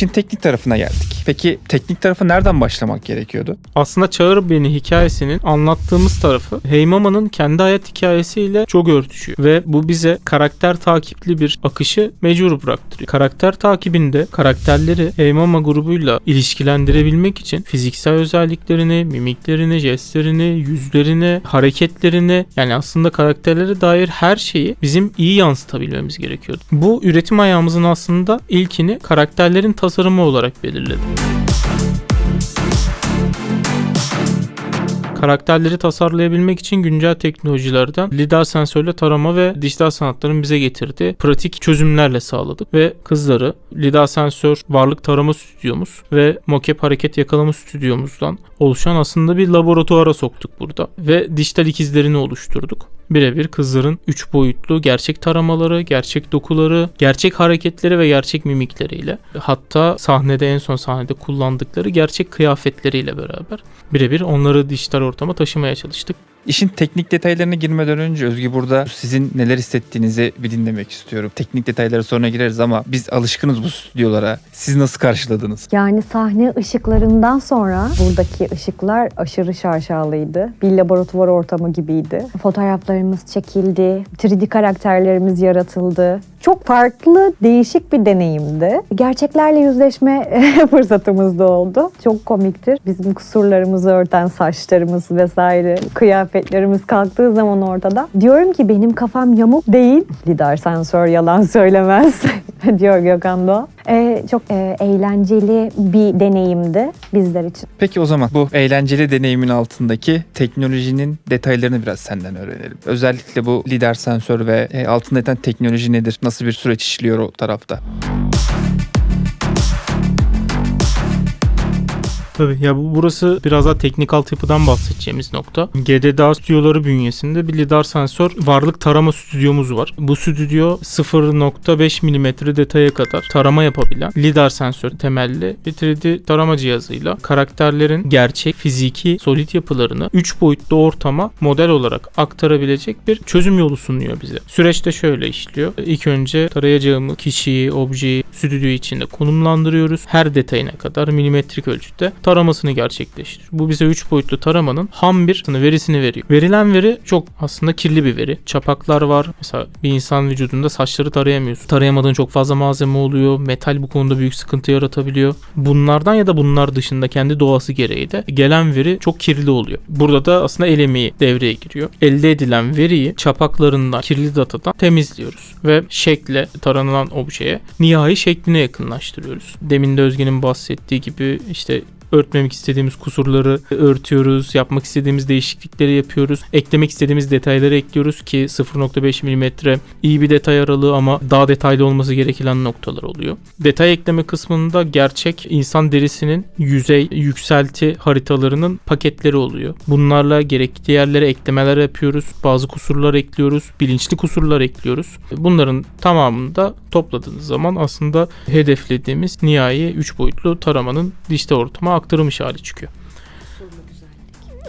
İşin teknik tarafına geldik. Peki teknik tarafı nereden başlamak gerekiyordu? Aslında Çağır Beni hikayesinin anlattığımız tarafı Heymama'nın kendi hayat hikayesiyle çok örtüşüyor. Ve bu bize karakter takipli bir akışı mecbur bıraktırıyor. Karakter takibinde karakterleri Heymama grubuyla ilişkilendirebilmek için fiziksel özelliklerini, mimiklerini, jestlerini, yüzlerini, hareketlerini yani aslında karakterlere dair her şeyi bizim iyi yansıtabilmemiz gerekiyordu. Bu üretim ayağımızın aslında ilkini karakterlerin tasarımı olarak belirledi. Karakterleri tasarlayabilmek için güncel teknolojilerden lidar sensörle tarama ve dijital sanatların bize getirdiği pratik çözümlerle sağladık ve kızları lidar sensör varlık tarama stüdyomuz ve mocap hareket yakalama stüdyomuzdan oluşan aslında bir laboratuvara soktuk burada ve dijital ikizlerini oluşturduk birebir kızların 3 boyutlu gerçek taramaları, gerçek dokuları, gerçek hareketleri ve gerçek mimikleriyle hatta sahnede en son sahnede kullandıkları gerçek kıyafetleriyle beraber birebir onları dijital ortama taşımaya çalıştık. İşin teknik detaylarına girmeden önce Özgü burada sizin neler hissettiğinizi bir dinlemek istiyorum. Teknik detaylara sonra gireriz ama biz alışkınız bu stüdyolara. Siz nasıl karşıladınız? Yani sahne ışıklarından sonra buradaki ışıklar aşırı şaşalıydı. Bir laboratuvar ortamı gibiydi. Fotoğraflarımız çekildi, 3D karakterlerimiz yaratıldı. Çok farklı, değişik bir deneyimdi. Gerçeklerle yüzleşme fırsatımız da oldu. Çok komiktir. Bizim kusurlarımızı örten saçlarımız vesaire, kıyafetlerimiz kalktığı zaman ortada. Diyorum ki benim kafam yamuk değil. Lidar sensör yalan söylemez diyor Gökhan Doğan. Ee, çok e, eğlenceli bir deneyimdi bizler için. Peki o zaman bu eğlenceli deneyimin altındaki teknolojinin detaylarını biraz senden öğrenelim. Özellikle bu lider sensör ve e, altında yatan teknoloji nedir? Nasıl bir süreç işliyor o tarafta? Tabii ya bu burası biraz daha teknik altyapıdan bahsedeceğimiz nokta. GDDA stüdyoları bünyesinde bir lidar sensör varlık tarama stüdyomuz var. Bu stüdyo 0.5 mm detaya kadar tarama yapabilen lidar sensör temelli bir 3D tarama cihazıyla karakterlerin gerçek fiziki solid yapılarını 3 boyutlu ortama model olarak aktarabilecek bir çözüm yolu sunuyor bize. Süreçte şöyle işliyor. İlk önce tarayacağımız kişiyi, objeyi stüdyo içinde konumlandırıyoruz. Her detayına kadar milimetrik ölçütte taramasını gerçekleştiriyor. Bu bize 3 boyutlu taramanın ham bir verisini veriyor. Verilen veri çok aslında kirli bir veri. Çapaklar var. Mesela bir insan vücudunda saçları tarayamıyorsun. Tarayamadığın çok fazla malzeme oluyor. Metal bu konuda büyük sıkıntı yaratabiliyor. Bunlardan ya da bunlar dışında kendi doğası gereği de gelen veri çok kirli oluyor. Burada da aslında el emeği devreye giriyor. Elde edilen veriyi çapaklarından, kirli datadan temizliyoruz ve şekle taranılan objeye nihai şekline yakınlaştırıyoruz. Demin de Özge'nin bahsettiği gibi işte örtmemek istediğimiz kusurları örtüyoruz. Yapmak istediğimiz değişiklikleri yapıyoruz. Eklemek istediğimiz detayları ekliyoruz ki 0.5 mm iyi bir detay aralığı ama daha detaylı olması gereken noktalar oluyor. Detay ekleme kısmında gerçek insan derisinin yüzey yükselti haritalarının paketleri oluyor. Bunlarla gerekli yerlere eklemeler yapıyoruz. Bazı kusurlar ekliyoruz. Bilinçli kusurlar ekliyoruz. Bunların tamamını da topladığınız zaman aslında hedeflediğimiz nihai 3 boyutlu taramanın dijital ortama aktarılmış hali çıkıyor.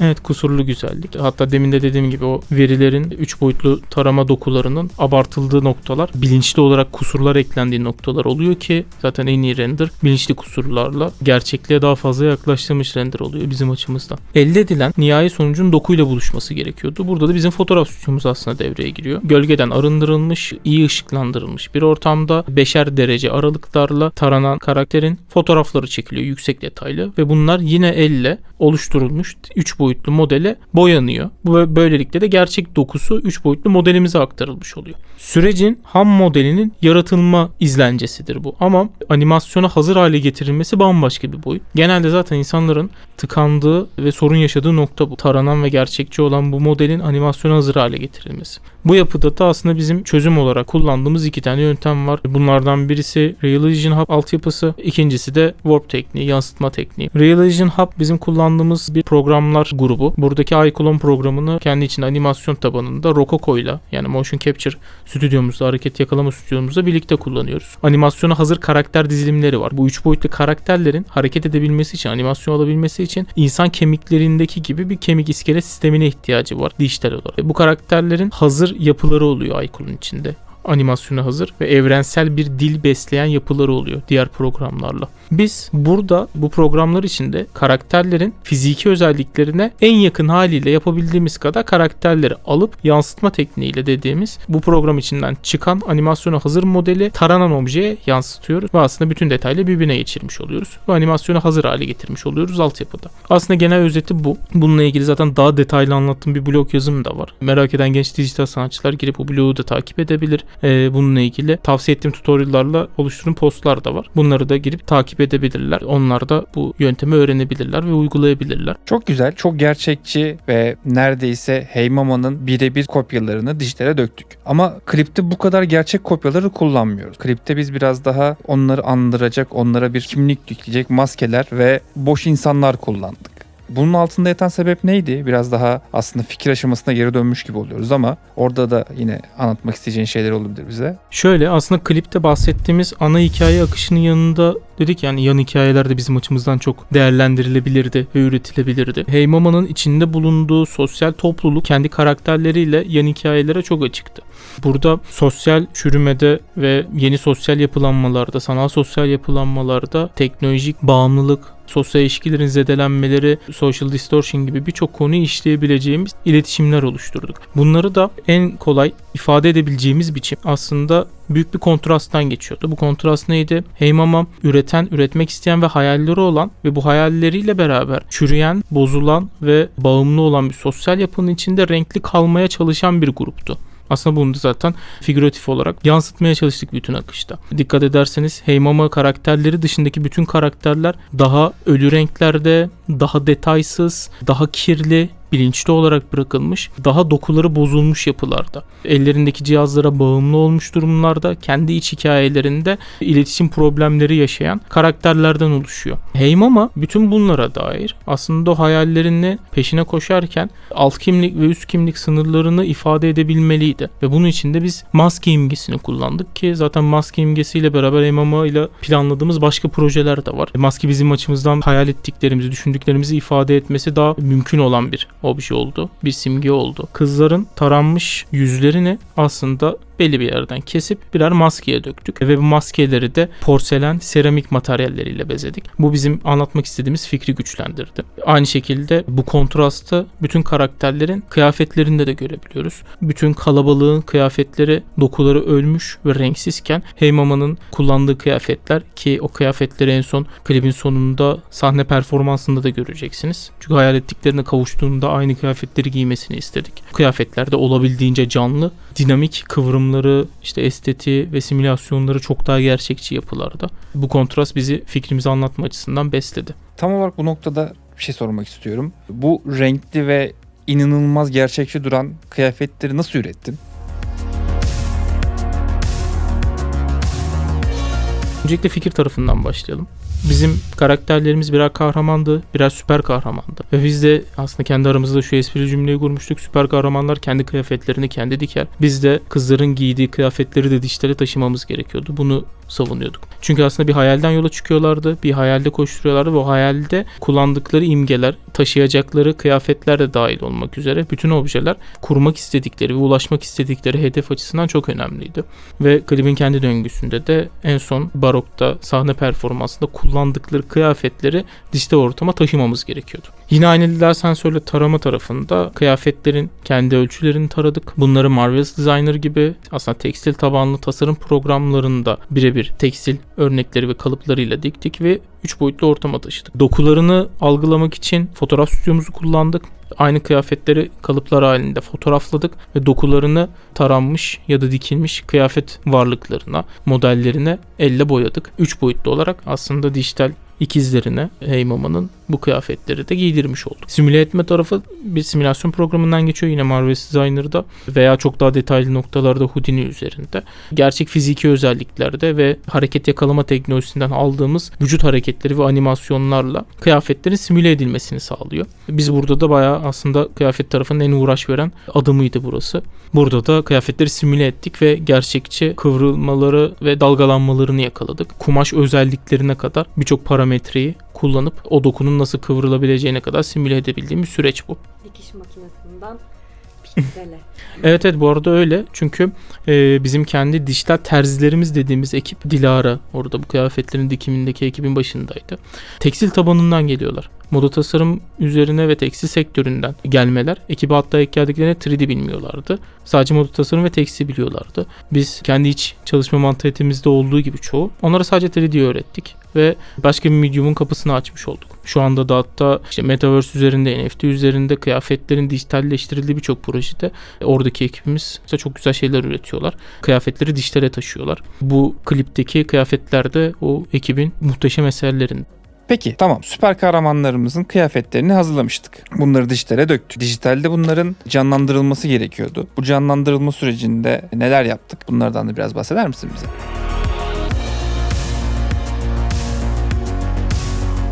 Evet kusurlu güzellik. Hatta demin de dediğim gibi o verilerin 3 boyutlu tarama dokularının abartıldığı noktalar bilinçli olarak kusurlar eklendiği noktalar oluyor ki zaten en iyi render bilinçli kusurlarla gerçekliğe daha fazla yaklaştırmış render oluyor bizim açımızdan. Elde edilen nihai sonucun dokuyla buluşması gerekiyordu. Burada da bizim fotoğraf stüdyomuz aslında devreye giriyor. Gölgeden arındırılmış, iyi ışıklandırılmış bir ortamda beşer derece aralıklarla taranan karakterin fotoğrafları çekiliyor yüksek detaylı ve bunlar yine elle oluşturulmuş 3 boyutlu modele boyanıyor. Bu böylelikle de gerçek dokusu 3 boyutlu modelimize aktarılmış oluyor. Sürecin ham modelinin yaratılma izlencesidir bu. Ama animasyona hazır hale getirilmesi bambaşka bir boyut. Genelde zaten insanların tıkandığı ve sorun yaşadığı nokta bu. Taranan ve gerçekçi olan bu modelin animasyona hazır hale getirilmesi. Bu yapıda da aslında bizim çözüm olarak kullandığımız iki tane yöntem var. Bunlardan birisi Realision Hub altyapısı, ikincisi de Warp tekniği, yansıtma tekniği. Realision Hub bizim kullandığımız bir programlar grubu. Buradaki iClone programını kendi içinde animasyon tabanında Rococo ile yani Motion Capture stüdyomuzda, hareket yakalama stüdyomuzda birlikte kullanıyoruz. Animasyona hazır karakter dizilimleri var. Bu üç boyutlu karakterlerin hareket edebilmesi için, animasyon alabilmesi için insan kemiklerindeki gibi bir kemik iskelet sistemine ihtiyacı var dijital olarak. Bu karakterlerin hazır yapıları oluyor iClone içinde animasyona hazır ve evrensel bir dil besleyen yapıları oluyor diğer programlarla. Biz burada bu programlar içinde karakterlerin fiziki özelliklerine en yakın haliyle yapabildiğimiz kadar karakterleri alıp yansıtma tekniğiyle dediğimiz bu program içinden çıkan animasyona hazır modeli taranan objeye yansıtıyoruz ve aslında bütün detaylı birbirine geçirmiş oluyoruz. Bu animasyonu hazır hale getirmiş oluyoruz altyapıda. Aslında genel özeti bu. Bununla ilgili zaten daha detaylı anlattığım bir blog yazım da var. Merak eden genç dijital sanatçılar girip bu blogu da takip edebilir. Ee, bununla ilgili tavsiye ettiğim tutoriallarla oluşturduğum postlar da var. Bunları da girip takip edebilirler. Onlar da bu yöntemi öğrenebilirler ve uygulayabilirler. Çok güzel, çok gerçekçi ve neredeyse Hey Mama'nın birebir kopyalarını dijitale döktük. Ama klipte bu kadar gerçek kopyaları kullanmıyoruz. Klipte biz biraz daha onları andıracak, onlara bir kimlik yükleyecek maskeler ve boş insanlar kullandık. Bunun altında yatan sebep neydi? Biraz daha aslında fikir aşamasına geri dönmüş gibi oluyoruz ama orada da yine anlatmak isteyeceğin şeyler olabilir bize. Şöyle aslında klipte bahsettiğimiz ana hikaye akışının yanında dedik yani yan hikayeler de bizim açımızdan çok değerlendirilebilirdi ve üretilebilirdi. Hey Mama'nın içinde bulunduğu sosyal topluluk kendi karakterleriyle yan hikayelere çok açıktı. Burada sosyal çürümede ve yeni sosyal yapılanmalarda, sanal sosyal yapılanmalarda teknolojik bağımlılık, sosyal ilişkilerin zedelenmeleri, social distortion gibi birçok konuyu işleyebileceğimiz iletişimler oluşturduk. Bunları da en kolay ifade edebileceğimiz biçim aslında büyük bir kontrasttan geçiyordu. Bu kontrast neydi? Hey Mama üreten, üretmek isteyen ve hayalleri olan ve bu hayalleriyle beraber çürüyen, bozulan ve bağımlı olan bir sosyal yapının içinde renkli kalmaya çalışan bir gruptu. Aslında bunu da zaten figüratif olarak yansıtmaya çalıştık bütün akışta. Dikkat ederseniz Hey Mama karakterleri dışındaki bütün karakterler daha ölü renklerde, daha detaysız, daha kirli, bilinçli olarak bırakılmış, daha dokuları bozulmuş yapılarda. Ellerindeki cihazlara bağımlı olmuş durumlarda, kendi iç hikayelerinde iletişim problemleri yaşayan karakterlerden oluşuyor. Hey Mama bütün bunlara dair aslında hayallerini peşine koşarken alt kimlik ve üst kimlik sınırlarını ifade edebilmeliydi. Ve bunun için de biz maske imgesini kullandık ki zaten maske imgesiyle beraber Hey Mama ile planladığımız başka projeler de var. Maske bizim açımızdan hayal ettiklerimizi, düşündüklerimizi ifade etmesi daha mümkün olan bir obje oldu. Bir simge oldu. Kızların taranmış yüzlerini aslında belli bir yerden kesip birer maskeye döktük. Ve bu maskeleri de porselen, seramik materyalleriyle bezedik. Bu bizim anlatmak istediğimiz fikri güçlendirdi. Aynı şekilde bu kontrastı bütün karakterlerin kıyafetlerinde de görebiliyoruz. Bütün kalabalığın kıyafetleri, dokuları ölmüş ve renksizken Hey Mama'nın kullandığı kıyafetler ki o kıyafetleri en son klibin sonunda sahne performansında da göreceksiniz. Çünkü hayal ettiklerine kavuştuğunda aynı kıyafetleri giymesini istedik. Kıyafetler de olabildiğince canlı, dinamik kıvrımları, işte estetiği ve simülasyonları çok daha gerçekçi yapılarda. Bu kontrast bizi fikrimizi anlatma açısından besledi. Tam olarak bu noktada bir şey sormak istiyorum. Bu renkli ve inanılmaz gerçekçi duran kıyafetleri nasıl ürettin? Öncelikle fikir tarafından başlayalım. Bizim karakterlerimiz birer kahramandı, birer süper kahramandı. Ve biz de aslında kendi aramızda şu esprili cümleyi kurmuştuk. Süper kahramanlar kendi kıyafetlerini kendi diker. Biz de kızların giydiği kıyafetleri de dijitale taşımamız gerekiyordu. Bunu savunuyorduk. Çünkü aslında bir hayalden yola çıkıyorlardı. Bir hayalde koşturuyorlardı ve o hayalde kullandıkları imgeler, taşıyacakları kıyafetler de dahil olmak üzere bütün objeler kurmak istedikleri ve ulaşmak istedikleri hedef açısından çok önemliydi. Ve klibin kendi döngüsünde de en son barokta sahne performansında kullandıkları kıyafetleri dijital ortama taşımamız gerekiyordu. Yine aynı lider sensörle tarama tarafında kıyafetlerin kendi ölçülerini taradık. Bunları Marvelous Designer gibi aslında tekstil tabanlı tasarım programlarında birebir tekstil örnekleri ve kalıplarıyla diktik ve 3 boyutlu ortama taşıdık. Dokularını algılamak için fotoğraf stüdyomuzu kullandık. Aynı kıyafetleri kalıplar halinde fotoğrafladık ve dokularını taranmış ya da dikilmiş kıyafet varlıklarına, modellerine elle boyadık. 3 boyutlu olarak aslında dijital ikizlerine Hey Mama'nın bu kıyafetleri de giydirmiş olduk. Simüle etme tarafı bir simülasyon programından geçiyor yine Marvel Designer'da veya çok daha detaylı noktalarda Houdini üzerinde. Gerçek fiziki özelliklerde ve hareket yakalama teknolojisinden aldığımız vücut hareketleri ve animasyonlarla kıyafetlerin simüle edilmesini sağlıyor. Biz burada da bayağı aslında kıyafet tarafının en uğraş veren adımıydı burası. Burada da kıyafetleri simüle ettik ve gerçekçi kıvrılmaları ve dalgalanmalarını yakaladık. Kumaş özelliklerine kadar birçok parametreyi kullanıp o dokunun nasıl kıvrılabileceğine kadar simüle edebildiğimiz süreç bu. Dikiş makinesinden Güzel. Evet evet bu arada öyle. Çünkü e, bizim kendi dijital terzilerimiz dediğimiz ekip Dilara orada bu kıyafetlerin dikimindeki ekibin başındaydı. Tekstil tabanından geliyorlar. Moda tasarım üzerine ve tekstil sektöründen gelmeler. Ekibe hatta ilk geldiklerinde 3D bilmiyorlardı. Sadece moda tasarım ve tekstil biliyorlardı. Biz kendi iç çalışma mantıalitemizde olduğu gibi çoğu. Onlara sadece 3D öğrettik ve başka bir medium'un kapısını açmış olduk. Şu anda da hatta işte Metaverse üzerinde, NFT üzerinde kıyafetlerin dijitalleştirildiği birçok projede oradaki ekibimiz işte çok güzel şeyler üretiyorlar. Kıyafetleri dijitale taşıyorlar. Bu klipteki kıyafetler de o ekibin muhteşem eserlerinde. Peki tamam süper kahramanlarımızın kıyafetlerini hazırlamıştık. Bunları dijitale döktük. Dijitalde bunların canlandırılması gerekiyordu. Bu canlandırılma sürecinde neler yaptık? Bunlardan da biraz bahseder misin bize?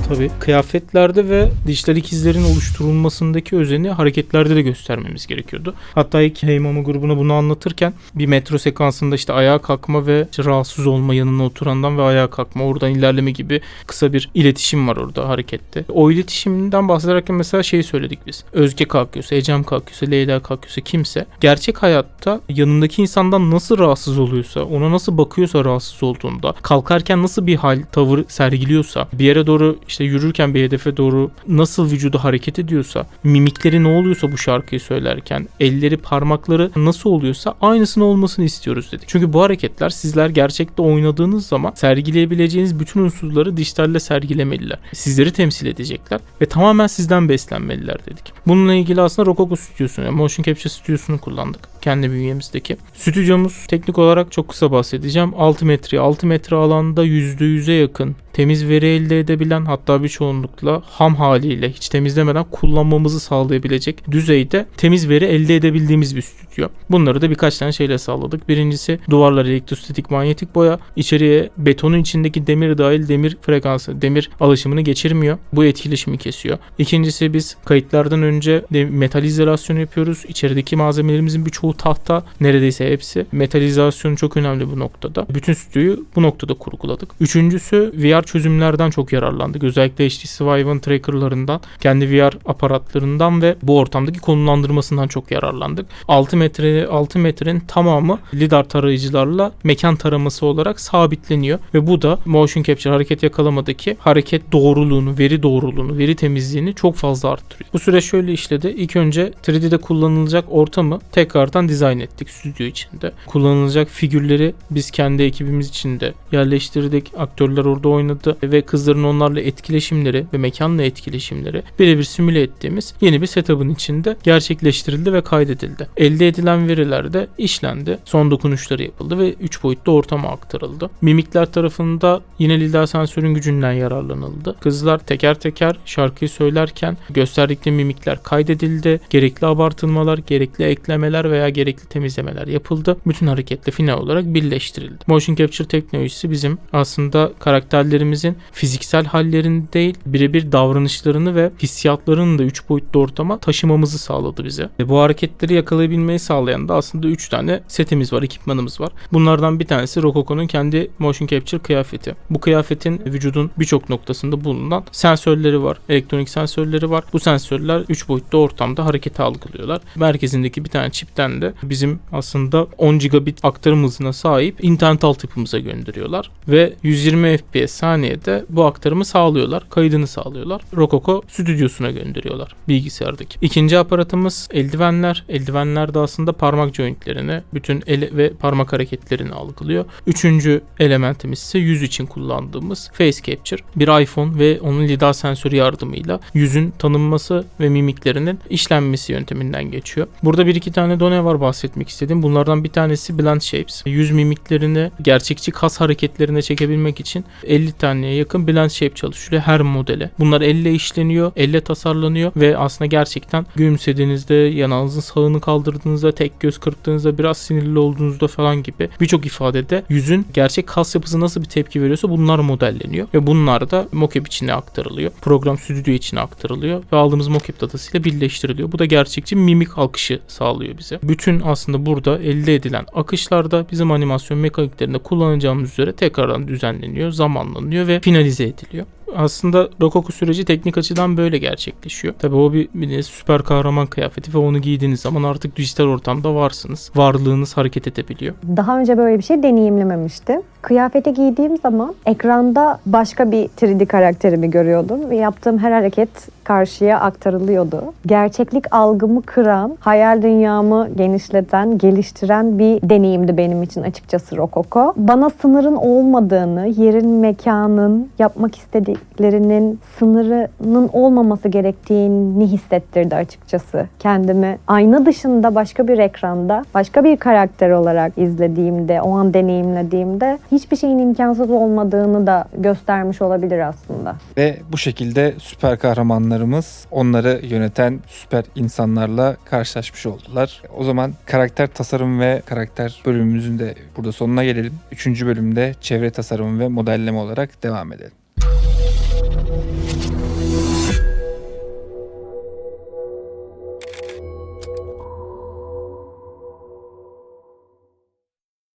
Tabii kıyafetlerde ve dijital ikizlerin oluşturulmasındaki özeni hareketlerde de göstermemiz gerekiyordu. Hatta ilk Hey Mama grubuna bunu anlatırken bir metro sekansında işte ayağa kalkma ve işte rahatsız olma yanına oturandan ve ayağa kalkma oradan ilerleme gibi kısa bir iletişim var orada harekette. O iletişimden bahsederken mesela şeyi söyledik biz. Özge kalkıyorsa, Ecem kalkıyorsa, Leyla kalkıyorsa kimse gerçek hayatta yanındaki insandan nasıl rahatsız oluyorsa, ona nasıl bakıyorsa rahatsız olduğunda, kalkarken nasıl bir hal, tavır sergiliyorsa, bir yere doğru işte yürürken bir hedefe doğru nasıl vücudu hareket ediyorsa, mimikleri ne oluyorsa bu şarkıyı söylerken, elleri, parmakları nasıl oluyorsa aynısını olmasını istiyoruz dedik. Çünkü bu hareketler sizler gerçekte oynadığınız zaman sergileyebileceğiniz bütün unsurları dijitalle sergilemeliler. Sizleri temsil edecekler ve tamamen sizden beslenmeliler dedik. Bununla ilgili aslında Rococo stüdyosunu, Motion Capture stüdyosunu kullandık. Kendi bünyemizdeki. Stüdyomuz teknik olarak çok kısa bahsedeceğim. 6 metre, 6 metre alanda %100'e yakın temiz veri elde edebilen hatta bir çoğunlukla ham haliyle hiç temizlemeden kullanmamızı sağlayabilecek düzeyde temiz veri elde edebildiğimiz bir stüdyo. Bunları da birkaç tane şeyle sağladık. Birincisi duvarlar elektrostatik manyetik boya. İçeriye betonun içindeki demir dahil demir frekansı, demir alışımını geçirmiyor. Bu etkileşimi kesiyor. İkincisi biz kayıtlardan önce metal izolasyonu yapıyoruz. İçerideki malzemelerimizin birçoğu tahta neredeyse hepsi. Metalizasyonu çok önemli bu noktada. Bütün stüdyoyu bu noktada kurguladık. Üçüncüsü VR çözümlerden çok yararlandık. Özellikle HTC Vive'ın trackerlarından, kendi VR aparatlarından ve bu ortamdaki konumlandırmasından çok yararlandık. 6 metre 6 metrenin tamamı lidar tarayıcılarla mekan taraması olarak sabitleniyor ve bu da motion capture hareket yakalamadaki hareket doğruluğunu, veri doğruluğunu, veri temizliğini çok fazla arttırıyor. Bu süreç şöyle işledi. İlk önce 3D'de kullanılacak ortamı tekrardan dizayn ettik stüdyo içinde. Kullanılacak figürleri biz kendi ekibimiz içinde yerleştirdik. Aktörler orada oynadı ve kızların onlarla etkileşimleri ve mekanla etkileşimleri birebir simüle ettiğimiz yeni bir setup'ın içinde gerçekleştirildi ve kaydedildi. Elde edilen veriler de işlendi. Son dokunuşları yapıldı ve 3 boyutlu ortama aktarıldı. Mimikler tarafında yine lidar sensörün gücünden yararlanıldı. Kızlar teker teker şarkıyı söylerken gösterdikleri mimikler kaydedildi. Gerekli abartılmalar, gerekli eklemeler veya gerekli temizlemeler yapıldı. Bütün hareketle final olarak birleştirildi. Motion Capture teknolojisi bizim aslında karakterlerimizin fiziksel hallerini değil birebir davranışlarını ve hissiyatlarını da 3 boyutlu ortama taşımamızı sağladı bize. Ve bu hareketleri yakalayabilmeyi sağlayan da aslında 3 tane setimiz var, ekipmanımız var. Bunlardan bir tanesi Rococo'nun kendi Motion Capture kıyafeti. Bu kıyafetin vücudun birçok noktasında bulunan sensörleri var. Elektronik sensörleri var. Bu sensörler 3 boyutlu ortamda hareketi algılıyorlar. Merkezindeki bir tane çipten de bizim aslında 10 gigabit aktarım hızına sahip internet altyapımıza gönderiyorlar. Ve 120 FPS saniyede bu aktarımı sağlıyorlar. Kaydını sağlıyorlar. Rococo stüdyosuna gönderiyorlar bilgisayardaki. İkinci aparatımız eldivenler. Eldivenler de aslında parmak jointlerini, bütün el ve parmak hareketlerini algılıyor. Üçüncü elementimiz ise yüz için kullandığımız Face Capture. Bir iPhone ve onun lidar sensörü yardımıyla yüzün tanınması ve mimiklerinin işlenmesi yönteminden geçiyor. Burada bir iki tane done var bahsetmek istedim. Bunlardan bir tanesi Blend Shapes. Yüz mimiklerini gerçekçi kas hareketlerine çekebilmek için 50 taneye yakın Blend Shape çalışıyor her modele. Bunlar elle işleniyor, elle tasarlanıyor ve aslında gerçekten gülümsediğinizde, yanağınızın sağını kaldırdığınızda, tek göz kırptığınızda, biraz sinirli olduğunuzda falan gibi birçok ifadede yüzün gerçek kas yapısı nasıl bir tepki veriyorsa bunlar modelleniyor ve bunlar da mocap içine aktarılıyor. Program stüdyo içine aktarılıyor ve aldığımız mocap datasıyla birleştiriliyor. Bu da gerçekçi mimik alkışı sağlıyor bize. Bütün aslında burada elde edilen akışlarda bizim animasyon mekaniklerinde kullanacağımız üzere tekrardan düzenleniyor, zamanlanıyor ve finalize ediliyor. Aslında Rokoku süreci teknik açıdan böyle gerçekleşiyor. Tabii o bir, bir de süper kahraman kıyafeti ve onu giydiğiniz zaman artık dijital ortamda varsınız. Varlığınız hareket edebiliyor. Daha önce böyle bir şey deneyimlememiştim. Kıyafeti giydiğim zaman ekranda başka bir 3D karakterimi görüyordum ve yaptığım her hareket karşıya aktarılıyordu. Gerçeklik algımı kıran, hayal dünyamı genişleten, geliştiren bir deneyimdi benim için açıkçası Rokoko. Bana sınırın olmadığını, yerin, mekanın, yapmak istediklerinin sınırının olmaması gerektiğini hissettirdi açıkçası. Kendimi ayna dışında başka bir ekranda, başka bir karakter olarak izlediğimde, o an deneyimlediğimde hiçbir şeyin imkansız olmadığını da göstermiş olabilir aslında. Ve bu şekilde süper kahramanlarımız onları yöneten süper insanlarla karşılaşmış oldular. O zaman karakter tasarım ve karakter bölümümüzün de burada sonuna gelelim. Üçüncü bölümde çevre tasarımı ve modelleme olarak devam edelim.